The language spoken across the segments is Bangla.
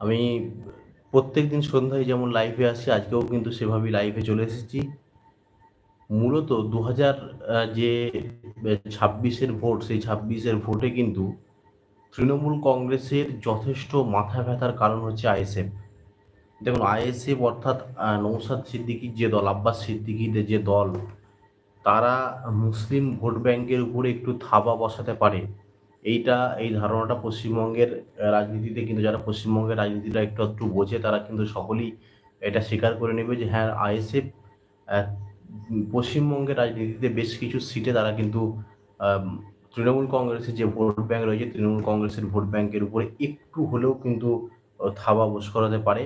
আমি প্রত্যেকদিন সন্ধ্যায় যেমন লাইভে আসি, আজকেও কিন্তু সেভাবেই লাইভে চলে এসেছি। মূলত দু হাজার যে ছাব্বিশের ভোট, সেই ছাব্বিশের ভোটে কিন্তু তৃণমূল কংগ্রেসের যথেষ্ট মাথা ব্যথার কারণ হচ্ছে আইএসএফ। দেখুন, আইএসএফ অর্থাৎ নৌসাদ সিদ্দিকির যে দল, আব্বাস সিদ্দিকিদের যে দল, তারা মুসলিম ভোট ব্যাংকের উপরে একটু থাবা বসাতে পারে। এইটা, এই ধারণাটা পশ্চিমবঙ্গের রাজনীতিতে কিন্তু যারা পশ্চিমবঙ্গের রাজনীতিটা একটু একটু বোঝে, তারা কিন্তু সকলেই এটা স্বীকার করে নেবে যে হ্যাঁ আইএসএফ পশ্চিমবঙ্গের রাজনীতিতে বেশ কিছু সিটে তারা কিন্তু তৃণমূল কংগ্রেসের যে ভোট ব্যাঙ্ক রয়েছে, তৃণমূল কংগ্রেসের ভোট ব্যাঙ্কের উপরে একটু হলেও কিন্তু থাবা বস করাতে পারে।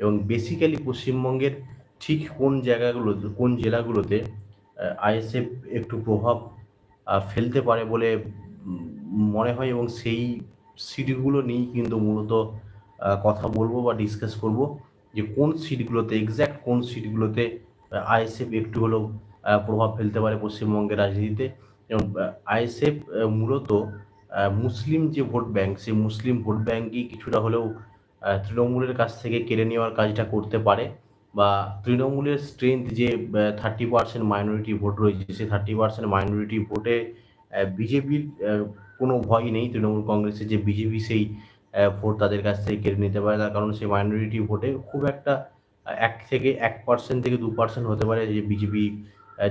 এবং বেসিক্যালি পশ্চিমবঙ্গের ঠিক কোন জায়গাগুলো, কোন জেলাগুলোতে আইএসএফ একটু প্রভাব ফেলতে পারে বলে মনে হয় এবং সেই সিটগুলো নিয়েই কিন্তু মূলত কথা বলব বা ডিসকাস করব যে কোন সিটগুলোতে এক্স্যাক্ট কোন সিটগুলোতে আইএসএফ একটু হলেও প্রভাব ফেলতে পারে পশ্চিমবঙ্গের রাজনীতিতে। এবং আইএসএফ মূলত মুসলিম যে ভোট ব্যাংক, সেই মুসলিম ভোট ব্যাংকই কিছুটা হলেও তৃণমূলের কাছ থেকে কেড়ে নেওয়ার কাজটা করতে পারে বা তৃণমূলের স্ট্রেংথ যে থার্টি পার্সেন্ট মাইনরিটি ভোট রয়েছে, সেই থার্টি পার্সেন্ট মাইনরিটি ভোটে বিজেপির কোনো ভয় নেই। তৃণমূল কংগ্রেসের যে বিজেপি সেই ভোট তাদের কাছ থেকে কেড়ে নিতে পারে। তার কারণ সেই মাইনরিটি ভোটে খুব একটা এক থেকে এক পার্সেন্ট থেকে দু পার্সেন্ট হতে পারে যে বিজেপি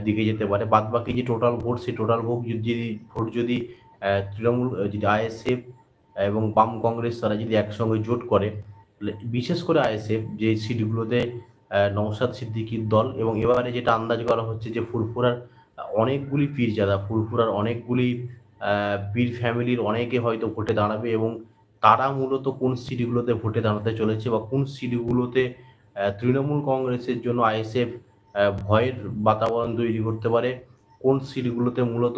দিকে যেতে পারে। বাদ বাকি যে টোটাল ভোট সেই টোটাল ভোট যদি ভোট যদি তৃণমূল যদি আইএসএফ এবং বাম কংগ্রেস তারা যদি একসঙ্গে জোট করে বিশেষ করে আইএসএফ যে সিটগুলোতে নওশাদ সিদ্দিকীর দল এবং এবারে যেটা আন্দাজ করা হচ্ছে যে ফুরফুরার অনেকগুলি পীরজাদা ফুরফুরার অনেকগুলি পীর ফ্যামিলির অনেকে হয়তো ভোটে দাঁড়াবে এবং তারা মূলত কোন সিটগুলোতে ভোটে দাঁড়াতে চলেছে বা কোন সিটগুলোতে তৃণমূল কংগ্রেসের জন্য আইএসএফ ভয়ের বাতাবরণ তৈরি করতে পারে, কোন সিটগুলোতে মূলত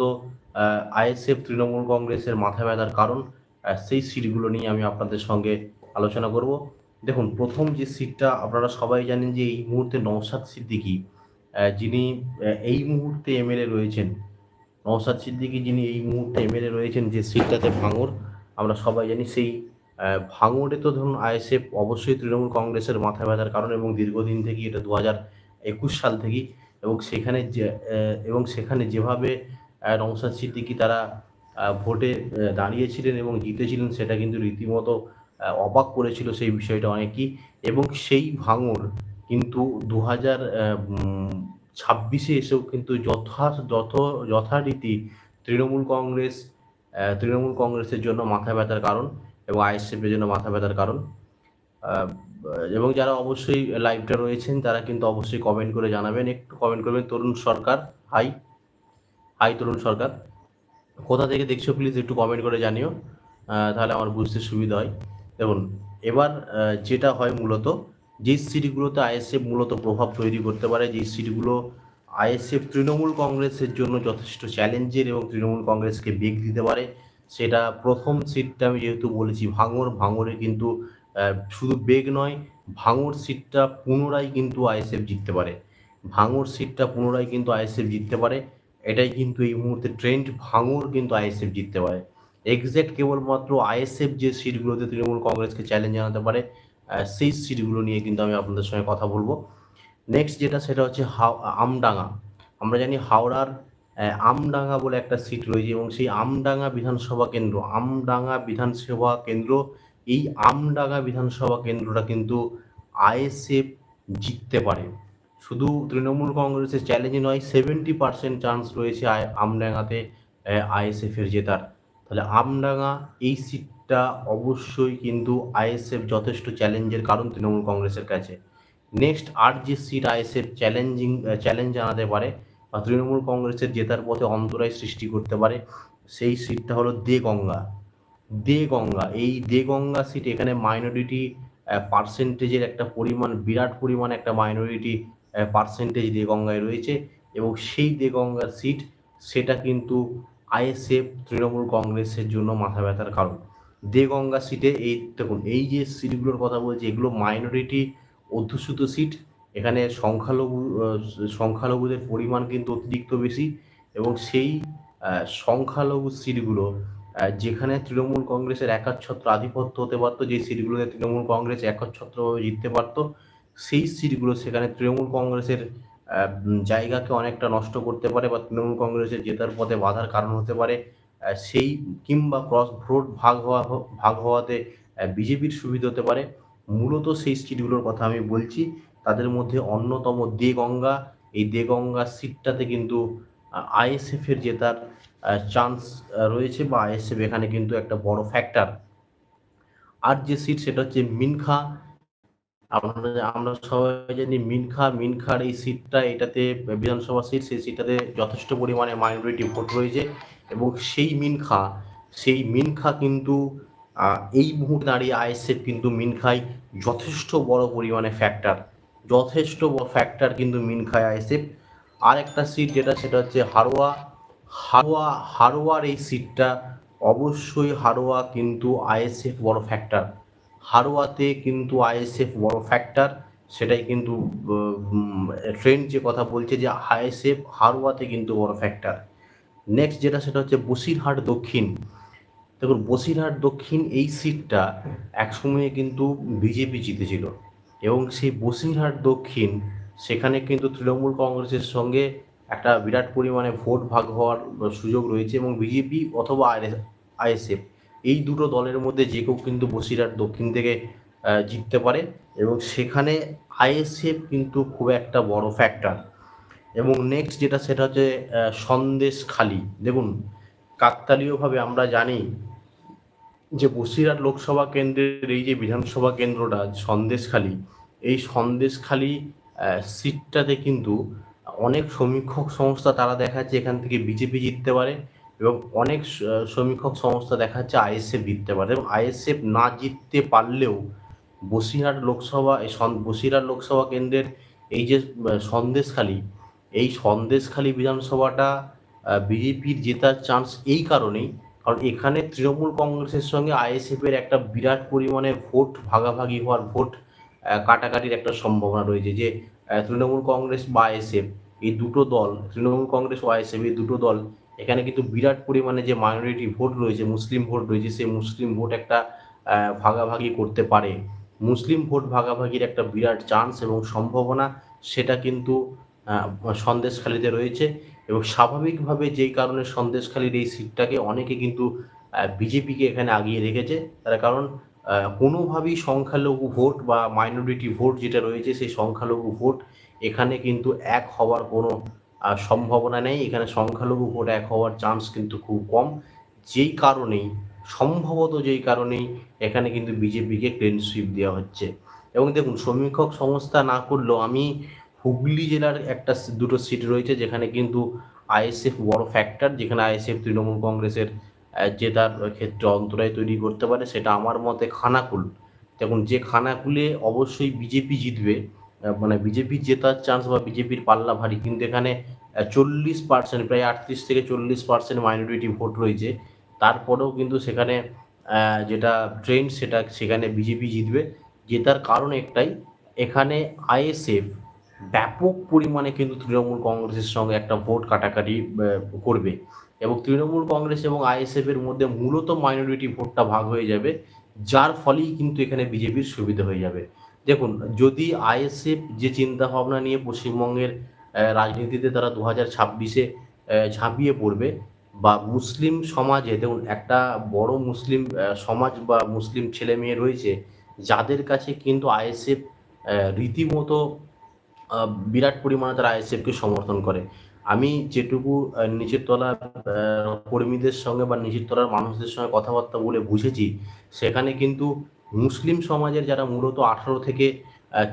আইএসএফ তৃণমূল কংগ্রেসের মাথা ব্যথার কারণ সেই সিটগুলো নিয়ে আমি আপনাদের সঙ্গে আলোচনা করব। দেখুন, প্রথম যে সিটটা আপনারা সবাই জানেন যে এই মুহূর্তে নওশাদ সিদ্দিকী যিনি এই মুহূর্তে এমএলএ রয়েছেন নওসাদ সিদ্দিকী যিনি এই মুহূর্তে এমএলএ রয়েছেন যে সিটটাতে ভাঙর আমরা সবাই জানি সেই ভাঙড়ে তো ধরুন আইএসএফ অবশ্যই তৃণমূল কংগ্রেসের মাথা ব্যথার কারণ এবং দীর্ঘদিন থেকে এটা দু হাজার একুশ সাল থেকেই এবং সেখানে যে এবং সেখানে যেভাবে আহ, নওশাদ সিদ্দিকী তারা ভোটে দাঁড়িয়েছিলেন এবং জিতেছিলেন সেটা কিন্তু রীতিমতো অবাক করেছিল সেই বিষয়টা অনেকই এবং সেই ভাঙর কিন্তু দু হাজার ছাব্বিশে এসেও কিন্তু যথা, যথ, যথারীতি তৃণমূল কংগ্রেস তৃণমূল কংগ্রেসের জন্য মাথা ব্যথার কারণ এবং আইএসএফের জন্য মাথা ব্যথার কারণ। এবং যারা অবশ্যই লাইভটা রয়েছেন, তারা কিন্তু অবশ্যই কমেন্ট করে জানাবেন। একটু কমেন্ট করবেন, তরুণ সরকার হাই হাই তরুণ সরকার, কোথা থেকে দেখছ প্লিজ একটু কমেন্ট করে জানিও তাহলে আমার বুঝতে সুবিধা হয়। দেখুন, এবার যেটা হয় মূলত যে সিটগুলোতে আইএসএফ মূলত প্রভাব তৈরি করতে পারে, যে সিটগুলো আইএসএফ তৃণমূল কংগ্রেসের জন্য যথেষ্ট চ্যালেঞ্জের এবং তৃণমূল কংগ্রেসকে বেগ দিতে পারে, সেটা প্রথম সিটটা আমি যেহেতু বলেছি ভাঙর, ভাঙরে কিন্তু শুধু বেগ নয়, ভাঙর সিটটা পুনরায় কিন্তু আইএসএফ জিততে পারে। ভাঙর সিটটা পুনরায় কিন্তু আইএসএফ জিততে পারে, এটাই কিন্তু এই মুহূর্তে ট্রেন্ড ভাঙর কিন্তু আইএসএফ জিততে পারে। এক্স্যাক্ট কেবলমাত্র আইএসএফ যে সিটগুলোতে তৃণমূল কংগ্রেসকে চ্যালেঞ্জ জানাতে পারে সেই সিটগুলো নিয়ে কিন্তু আমি আপনাদের সঙ্গে কথা বলব। নেক্সট যেটা সেটা হচ্ছে হাও- আমডাঙ্গা। আমরা জানি হাওড়ার আমডাঙ্গা বলে একটা সিট রয়েছে এবং সেই আমডাঙ্গা বিধানসভা কেন্দ্র, আমডাঙ্গা বিধানসভা কেন্দ্র, এই আমডাঙ্গা বিধানসভা কেন্দ্রটা কিন্তু আইএসএফ জিততে পারে। শুধু তৃণমূল কংগ্রেসের চ্যালেঞ্জ নয় সেভেন্টি পার্সেন্ট চান্স রয়েছে আমডাঙ্গাতে আইএসএফ এর জেতার। তাহলে আমডাঙ্গা এই সিটটা অবশ্যই কিন্তু আইএসএফ যথেষ্ট চ্যালেঞ্জের কারণ তৃণমূল কংগ্রেসের কাছে। নেক্সট আর যে সিট আইএসএফ চ্যালেঞ্জিং চ্যালেঞ্জ জানাতে পারে বা তৃণমূল কংগ্রেসের জেতার পথে অন্তরায় সৃষ্টি করতে পারে, সেই সিটটা হলো দে গঙ্গা দে গঙ্গা এই দেগঙ্গা সিট এখানে মাইনরিটি পার্সেন্টেজের একটা পরিমাণ, বিরাট পরিমাণ একটা মাইনরিটি পার্সেন্টেজ দে গঙ্গায় রয়েছে এবং সেই দেগঙ্গার সিট সেটা কিন্তু আইএসএফ তৃণমূল কংগ্রেসের জন্য মাথা ব্যথার কারণ। দেগঙ্গা সিটে এই দেখুন, এই যে সিটগুলোর কথা বলছি, এগুলো মাইনরিটি অধ্যুষিত সিট। এখানে সংখ্যালঘু সংখ্যালঘুদের পরিমাণ কিন্তু অতিরিক্ত বেশি এবং সেই সংখ্যালঘু সিটগুলো যেখানে তৃণমূল কংগ্রেসের একাচ্ছত্র আধিপত্য হতে পারতো, যে সিটগুলোতে তৃণমূল কংগ্রেস একচ্ছত্রভাবে জিততে পারতো, সেই সিটগুলো সেখানে তৃণমূল কংগ্রেসের জায়গাকে অনেকটা নষ্ট করতে পারে বা তৃণমূল কংগ্রেসের জেতার পথে বাধার কারণ হতে পারে। সেই কিংবা ক্রস ভোট ভাগ হওয়া ভাগ হওয়াতে বিজেপির সুবিধা হতে পারে। মূলত সেই সিটগুলোর কথা আমি বলছি। তাদের মধ্যে অন্যতম দেগঙ্গা। এই দে দেগঙ্গা সিটটাতে কিন্তু আইএসএফের জেতার চান্স রয়েছে বা আইএসএফ এখানে কিন্তু একটা বড় ফ্যাক্টর আর যে সিট সেটা হচ্ছে মিনখা। আমরা আমরা সবাই জানি মিনখা। মিনখার এই সিটটা এটাতে বিধানসভা সিট সেই সিটটাতে যথেষ্ট পরিমাণে মাইনরিটি ভোট রয়েছে। এবং সেই মিনখা সেই মিনখা কিন্তু এই মুহূর্তে দাঁড়িয়ে আইএসএফ কিন্তু মিনখাই যথেষ্ট বড় পরিমাণে ফ্যাক্টর যথেষ্ট ফ্যাক্টর কিন্তু মিনখায় আইএসএফ। আর একটা সিট যেটা, সেটা হচ্ছে হারোয়া। হারোয়া, হারোয়ার এই সিটটা অবশ্যই হারোয়া কিন্তু আইএসএফ বড় ফ্যাক্টর হারোয়াতে কিন্তু আইএসএফ বড় ফ্যাক্টর সেটাই কিন্তু ট্রেন্ড যে কথা বলছে যে আইএসএফ হারোয়াতে কিন্তু বড় ফ্যাক্টর নেক্সট যেটা সেটা হচ্ছে বসিরহাট দক্ষিণ। দেখুন, বসিরহাট দক্ষিণ এই সিটটা একসময়ে কিন্তু বিজেপি জিতেছিল এবং সেই বসিরহাট দক্ষিণ সেখানে কিন্তু তৃণমূল কংগ্রেসের সঙ্গে একটা বিরাট পরিমাণে ভোট ভাগ হওয়ার সুযোগ রয়েছে এবং বিজেপি অথবা আইএসএফ এই দুটো দলের মধ্যে যে কেউ কিন্তু বসিরহাট দক্ষিণ থেকে জিততে পারে এবং সেখানে আইএসএফ কিন্তু খুব একটা বড় ফ্যাক্টর এবং নেক্সট যেটা সেটা হচ্ছে আহ, সন্দেশখালি দেখুন কাকতালীয়ভাবে আমরা জানি যে বসিরহাট লোকসভা কেন্দ্রের এই যে বিধানসভা কেন্দ্রটা সন্দেশখালি এই সন্দেশখালি সিটটাতে কিন্তু অনেক সমীক্ষক সংস্থা তারা দেখাচ্ছে এখান থেকে বিজেপি জিততে পারে এবং অনেক সমীক্ষক সংস্থা দেখাচ্ছে আইএসএফ জিততে পারে। এবং আইএসএফ না জিততে পারলেও বসিরহাট লোকসভা বসিরহাট লোকসভা কেন্দ্রের এই যে সন্দেশখালি এই সন্দেশখালী বিধানসভাটা বিজেপির জেতার চান্স এই কারণেই। কারণ এখানে তৃণমূল কংগ্রেসের সঙ্গে আইএসএফ এর একটা বিরাট পরিমাণে ভোট, ভাগাভাগি হওয়ার ভোট কাটাকাটির একটা সম্ভাবনা রয়েছে যে তৃণমূল কংগ্রেস বা আইএসএফ এই দুটো দল, তৃণমূল কংগ্রেস ও আইএসএফ এই দুটো দল, এখানে কিন্তু বিরাট পরিমাণে যে মাইনরিটি ভোট রয়েছে, মুসলিম ভোট রয়েছে, সেই মুসলিম ভোট একটা ভাগাভাগি করতে পারে। মুসলিম ভোট ভাগাভাগির একটা বিরাট চান্স এবং সম্ভাবনা, সেটা কিন্তু সন্দেশখালিতে রয়েছে এবং স্বাভাবিকভাবে যেই কারণে সন্দেশখালির এই সিটটাকে অনেকে কিন্তু বিজেপিকে এখানে আগিয়ে রেখেছে। তার কারণ কোনোভাবেই সংখ্যালঘু ভোট বা মাইনরিটি ভোট যেটা রয়েছে সেই সংখ্যালঘু ভোট এখানে কিন্তু এক হওয়ার কোনো সম্ভাবনা নেই। এখানে সংখ্যালঘু ভোট এক হওয়ার চান্স কিন্তু খুব কম। যেই কারণেই, সম্ভবত যেই কারণেই এখানে কিন্তু বিজেপিকে ক্লিন সুইপ দেওয়া হচ্ছে। এবং দেখুন, সমীক্ষক সংস্থা না করলেও আমি হুগলি জেলার একটা দুটো সিট রয়েছে যেখানে কিন্তু আইএসএফ বড় ফ্যাক্টর যেখানে আইএসএফ, তৃণমূল কংগ্রেসের জেতার ক্ষেত্রে অন্তরায় তৈরি করতে পারে, সেটা আমার মতে খানাকুল। দেখুন, যে খানাকুলে অবশ্যই বিজেপি জিতবে মানে বিজেপির জেতার চান্স বা বিজেপির পাল্লা ভারী, কিন্তু এখানে চল্লিশ পার্সেন্ট প্রায় আটত্রিশ থেকে চল্লিশ পার্সেন্ট মাইনরিটি ভোট রয়েছে। তারপরেও কিন্তু সেখানে যেটা ট্রেন্ড সেটা সেখানে বিজেপি জিতবে। জেতার কারণ একটাই, এখানে আইএসএফ ব্যাপক পরিমাণে কিন্তু তৃণমূল কংগ্রেসের সঙ্গে একটা ভোট কাটাকাটি করবে। এবং তৃণমূল কংগ্রেস এবং আইএসএফ এর মধ্যে মূলত মাইনরিটি ভোটটা ভাগ হয়ে যাবে, যার ফলেই কিন্তু এখানে বিজেপির সুবিধা হয়ে যাবে। দেখুন, যদি আইএসএফ যে চিন্তা ভাবনা নিয়ে পশ্চিমবঙ্গের রাজনীতিতে তারা দু হাজার ছাব্বিশে ঝাঁপিয়ে পড়বে বা মুসলিম সমাজে, দেখুন, একটা বড় মুসলিম সমাজ বা মুসলিম ছেলে মেয়ে রয়েছে, যাদের কাছে কিন্তু আইএসএফ রীতিমতো বিরাট পরিমাণে তারা আইএসএফকে সমর্থন করে। আমি যেটুকু নিচের তলার কর্মীদের সঙ্গে বা নিচের তলার মানুষদের সঙ্গে কথাবার্তা বলে বুঝেছি, সেখানে কিন্তু মুসলিম সমাজের যারা মূলত আঠারো থেকে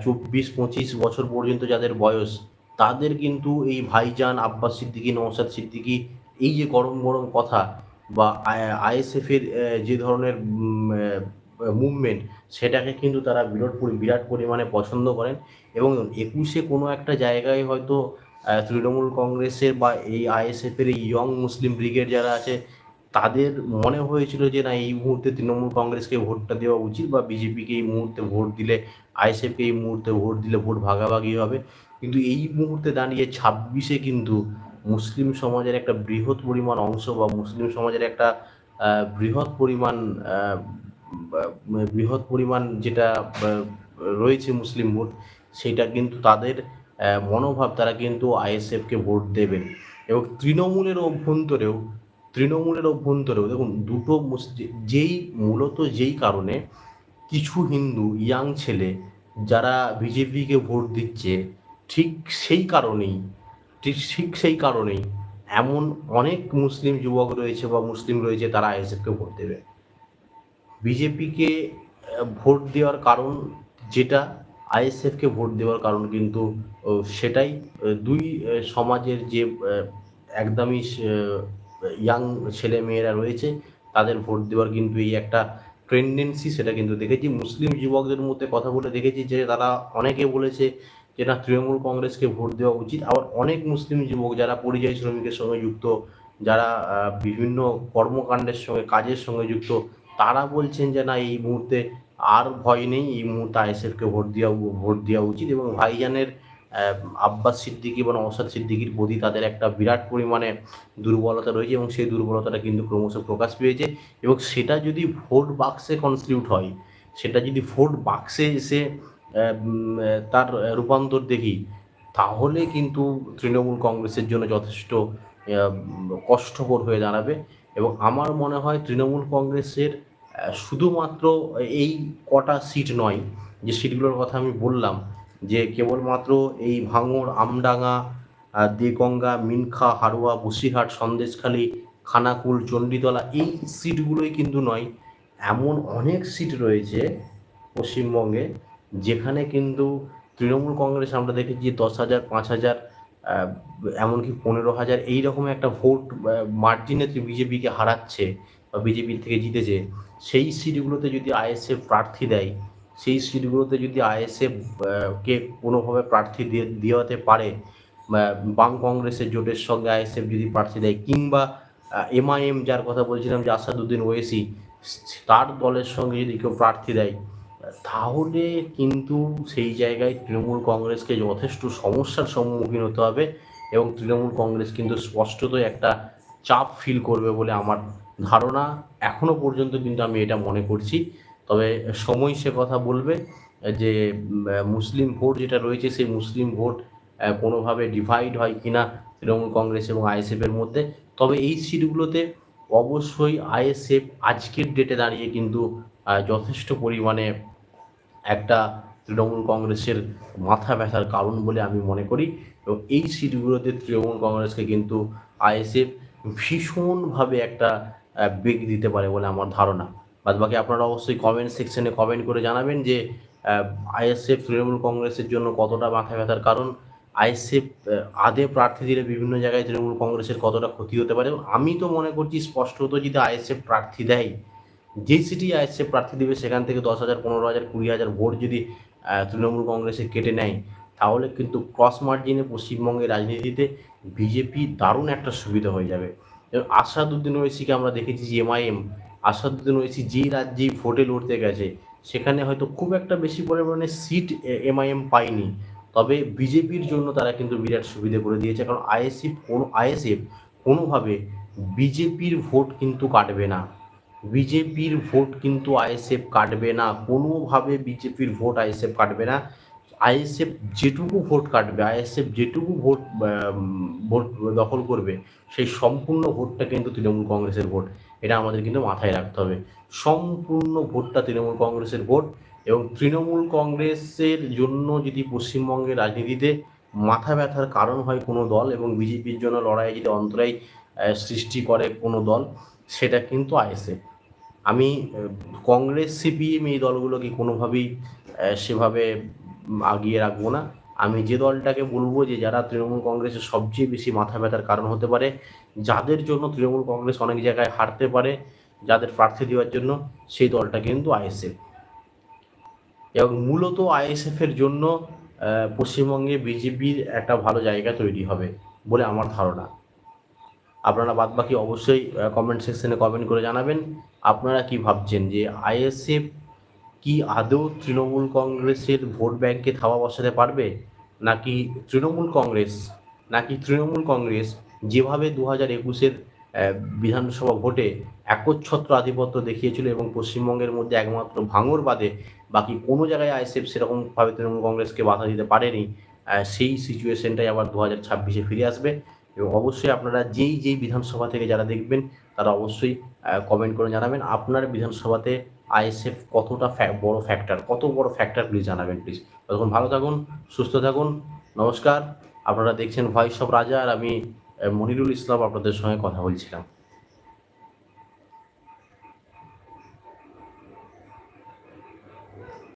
চব্বিশ, পঁচিশ বছর পর্যন্ত যাদের বয়স, তাদের কিন্তু এই ভাইজান আব্বাস সিদ্দিকী, নওশাদ সিদ্দিকি, এই যে গরম গরম কথা বা আইএসএফ এর যে ধরনের মুভমেন্ট সেটাকে কিন্তু তারা বিরাট বিরাট পরিমাণে পছন্দ করেন এবং একুশে কোনো একটা জায়গায় হয়তো তৃণমূল কংগ্রেসের বা এই আইএসএফ এর এই ইয়ং মুসলিম ব্রিগেড যারা আছে, তাদের মনে হয়েছিল যে না, এই মুহূর্তে তৃণমূল কংগ্রেসকে ভোটটা দেওয়া উচিত বা বিজেপিকে এই মুহূর্তে ভোট দিলে আইএসএফকে এই মুহূর্তে ভোট দিলে ভোট ভাগাভাগি হবে। কিন্তু এই মুহূর্তে দাঁড়িয়ে ছাব্বিশে কিন্তু মুসলিম সমাজের একটা বৃহৎ পরিমাণ অংশ বা মুসলিম সমাজের একটা বৃহৎ পরিমাণ বৃহৎ পরিমাণ যেটা রয়েছে মুসলিম ভোট, সেটা কিন্তু তাদের মনোভাব, তারা কিন্তু আইএসএফকে ভোট দেবেন এবং তৃণমূলের অভ্যন্তরেও তৃণমূলের অভ্যন্তরেও, দেখুন, দুটো যেই, মূলত যেই কারণে কিছু হিন্দু, ইয়াং ছেলে যারা বিজেপিকে ভোট দিচ্ছে, ঠিক সেই কারণেই, ঠিক ঠিক সেই কারণেই এমন অনেক মুসলিম যুবক রয়েছে বা মুসলিম রয়েছে, তারা আইএসএফকে ভোট দেবে। বিজেপিকে ভোট দেওয়ার কারণ যেটা, আইএসএফকে ভোট দেওয়ার কারণ কিন্তু সেটাই। দুই সমাজের যে একদমই ইয়াং ছেলে মেয়েরা রয়েছে, তাদের ভোট দেওয়ার কিন্তু এই একটা টেন্ডেন্সি সেটা কিন্তু দেখেছি। মুসলিম যুবকদের মধ্যে কথা বলে দেখেছি যে, তারা অনেকে বলেছে যে, না, তৃণমূল কংগ্রেসকে ভোট দেওয়া উচিত। আবার অনেক মুসলিম যুবক যারা পরিযায়ী শ্রমিকের সঙ্গে যুক্ত, যারা বিভিন্ন কর্মকাণ্ডের সঙ্গে, কাজের সঙ্গে যুক্ত তারা বলছেন যে, না, এই মুহূর্তে আর ভয় নেই, এই মুহূর্তে আইএসএফকে ভোট দেওয়া ভোট দেওয়া উচিত। এবং ভাইজানের আব্বাস সিদ্দিকি এবং অসাদ সিদ্দিকির প্রতি তাদের একটা বিরাট পরিমাণে দুর্বলতা রয়েছে এবং সেই দুর্বলতাটা কিন্তু ক্রমশ প্রকাশ পেয়েছে। এবং সেটা যদি ভোট বাক্সে কনস্টিটিউট হয়, সেটা যদি ভোট বাক্সে এসে তার রূপান্তর দেখি, তাহলে কিন্তু তৃণমূল কংগ্রেসের জন্য যথেষ্ট কষ্টকর হয়ে দাঁড়াবে। এবং আমার মনে হয় তৃণমূল কংগ্রেসের শুধুমাত্র এই কটা সিট নয়, যে সিটগুলোর কথা আমি বললাম, যে কেবলমাত্র এই ভাঙড়, আমডাঙ্গা দেগঙ্গা, মিনখা, হাড়োয়া, বসিরহাট, সন্দেশখালী, খানাকুল, চণ্ডীতলা, এই সিটগুলোই কিন্তু নয়, এমন অনেক সিট রয়েছে পশ্চিমবঙ্গে, যেখানে কিন্তু তৃণমূল কংগ্রেস আমরা দেখেছি দশ হাজার, পাঁচ হাজার এমনকি পনেরো হাজার এই রকম একটা ভোট মার্জিনে বিজেপিকে হারাচ্ছে বা বিজেপির থেকে জিতেছে, সেই সিটগুলোতে যদি আইএসএফ প্রার্থী দেয়, সেই সিটগুলোতে যদি আইএসএফ কে কোনোভাবে প্রার্থী দিয়ে, দেওয়াতে পারে বাম কংগ্রেসের জোটের সঙ্গে আইএসএফ যদি প্রার্থী দেয়, কিংবা এমআইএম যার কথা বলছিলাম যে আসাদুদ্দিন ওয়েসি, তার দলের সঙ্গে যদি কেউ প্রার্থী দেয় তাহলে কিন্তু সেই জায়গায় তৃণমূল কংগ্রেসকে যথেষ্ট সমস্যার সম্মুখীন হতে হবে এবং তৃণমূল কংগ্রেস কিন্তু স্পষ্টতই একটা চাপ ফিল করবে বলে আমার ধারণা। এখনও পর্যন্ত কিন্তু আমি এটা মনে করছি। তবে সময় সে কথা বলবে যে মুসলিম ভোট যেটা রয়েছে সেই মুসলিম ভোট কোনোভাবে ডিভাইড হয় কিনা তৃণমূল কংগ্রেস এবং আইএসএফ এর মধ্যে। তবে এই সিটগুলোতে অবশ্যই আইএসএফ আজকের ডেটে দাঁড়িয়ে কিন্তু যথেষ্ট পরিমাণে একটা তৃণমূল কংগ্রেসের মাথা ব্যথার কারণ বলে আমি মনে করি এবং এই সিটগুলোতে তৃণমূল কংগ্রেসকে কিন্তু আইএসএফ ভীষণভাবে একটা বেগ দিতে পারে বলে আমার ধারণা। বাদ বাকি আপনারা অবশ্যই কমেন্ট সেকশনে কমেন্ট করে জানাবেন যে আইএসএফ তৃণমূল কংগ্রেসের জন্য কতটা মাথা ব্যথার কারণ। আইএসএফ আদে প্রার্থী দিলে বিভিন্ন জায়গায় তৃণমূল কংগ্রেসের কতটা ক্ষতি হতে পারে। আমি তো মনে করছি স্পষ্টত যদি আইএসএফ প্রার্থী দেয় যে সিটি আইএসএফ প্রার্থী দেবে, সেখান থেকে দশ হাজার, পনেরো হাজার, কুড়ি হাজার ভোট যদি তৃণমূল কংগ্রেসে কেটে নেয়, তাহলে কিন্তু ক্রস মার্জিনে পশ্চিমবঙ্গের রাজনীতিতে বিজেপি দারুণ একটা সুবিধা হয়ে যাবে। এবং আসাদুদ্দিন ওয়েসিকে আমরা দেখেছি যে এমআইএম আসাদুদ্দিন ওয়েসি যেই রাজ্যেই ভোটে লড়তে গেছে, সেখানে হয়তো খুব একটা বেশি পরিমাণে সিট এমআইএম পায়নি। তবে বিজেপির জন্য তারা কিন্তু বিরাট সুবিধা করে দিয়েছে, কারণ আইএসএফ কোনো আইএসএফ কোনোভাবে বিজেপির ভোট কিন্তু কাটবে না। বিজেপির ভোট কিন্তু আইএসএফ কাটবে না, কোনোভাবে বিজেপির ভোট আইএসএফ কাটবে না। আইএসএফ যেটুকু ভোট কাটবে, আইএসএফ যেটুকু ভোট ভোট দখল করবে, সেই সম্পূর্ণ ভোটটা কিন্তু তৃণমূল কংগ্রেসের ভোট। এটা আমাদের কিন্তু মাথায় রাখতে হবে। সম্পূর্ণ ভোটটা তৃণমূল কংগ্রেসের ভোট এবং তৃণমূল কংগ্রেসের জন্য যদি পশ্চিমবঙ্গের রাজনীতিতে মাথা ব্যথার কারণ হয় কোনো দল এবং বিজেপির জন্য লড়াই যদি অন্তরায় সৃষ্টি করে কোনো দল, সেটা কিন্তু আইএসএফ। আমি কংগ্রেস, সিপিএম এই দলগুলোকে কোনোভাবেই সেভাবে আগিয়ে রাখব না। আমি যে দলটাকে বলব যে, যারা তৃণমূল কংগ্রেসের সবচেয়ে বেশি মাথা ব্যথার কারণ হতে পারে, যাদের জন্য তৃণমূল কংগ্রেস অনেক জায়গায় হারতে পারে, যাদের প্রার্থী দেওয়ার জন্য, সেই দলটা কিন্তু আইএসএফ এবং মূলত আইএসএফ এর জন্য পশ্চিমবঙ্গে বিজেপির একটা ভালো জায়গা তৈরি হবে বলে আমার ধারণা। আপনারা বাদবাকি অবশ্যই কমেন্ট সেকশনে কমেন্ট করে জানাবেন। আপনারা কি ভাবছেন যে আইএসএফ কি আদৌ তৃণমূল কংগ্রেসের ভোট ব্যাংকে থাবা বসাতে পারবে? নাকি তৃণমূল কংগ্রেস, নাকি তৃণমূল কংগ্রেস যেভাবে দু হাজার একুশের বিধানসভা ভোটে একচ্ছত্র আধিপত্য দেখিয়েছিল এবং পশ্চিমবঙ্গের মধ্যে একমাত্র ভাঙর বাদে বাকি কোনো জায়গায় আইএসএফ সেরকমভাবে তৃণমূল কংগ্রেসকে বাধা দিতে পারেনি সেই সিচুয়েশনটাই আবার দু হাজার ছাব্বিশে ফিরে আসবে। এবং অবশ্যই আপনারা যেই যেই বিধানসভা থেকে যারা দেখবেন, তারা অবশ্যই কমেন্ট করে জানাবেন। আপনার বিধানসভাতে আইএসএফ কতটা বড় ফ্যাক্টর কত বড় ফ্যাক্টর প্লিজ জানাবেন প্লিজ তখন ভালো থাকুন, সুস্থ থাকুন, নমস্কার। আপনারা দেখছেন ভয়েস অফ রাজা আর আমি মনিরুল ইসলাম আপনাদের সঙ্গে কথা বলছিলাম।